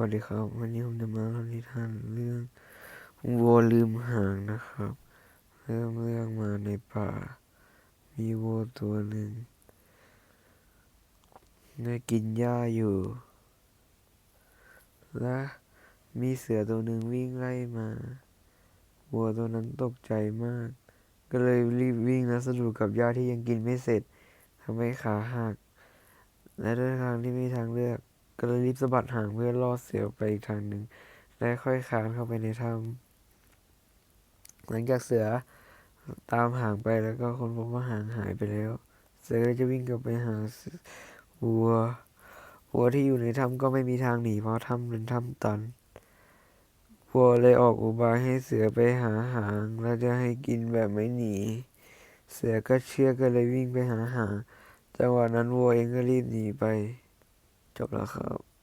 วัสดีครับ วันนี้ผมจะมาเล่านิทานเรื่องวัวลืมหางนะครับ เริ่มเรื่องมาในป่า มีวัวตัวหนึ่งได้กินหญ้าอยู่ และมีเสือตัวหนึ่งวิ่งไล่มาวัวตัวนั้นตกใจมาก ก็เลยรีบวิ่งและสะดุดกับหญ้าที่ยังกินไม่เสร็จทำให้ขาหัก และด้วยทางที่ไม่มีทางเลือก ก็เลยรีบสะบัดหางเพื่อล่อเสือไปอีกทางหนึ่งและค่อยคานเข้าไปในถ้ำหลังจากเสือตามหางไปแล้วก็คนพบว่าหางหายไปแล้ว เสือก็จะวิ่งกลับไปหาวัววัวที่อยู่ในถ้ำก็ไม่มีทางหนีเพราะถ้ำเป็นถ้ำตันวัวเลยออกอุบายให้เสือไปหาหางแล้วจะให้กินแบบไม่หนี เสือก็เชื่อก็เลยวิ่งไปหาหางจังหวะนั้นวัวเองก็รีบหนีไป จบแล้วครับ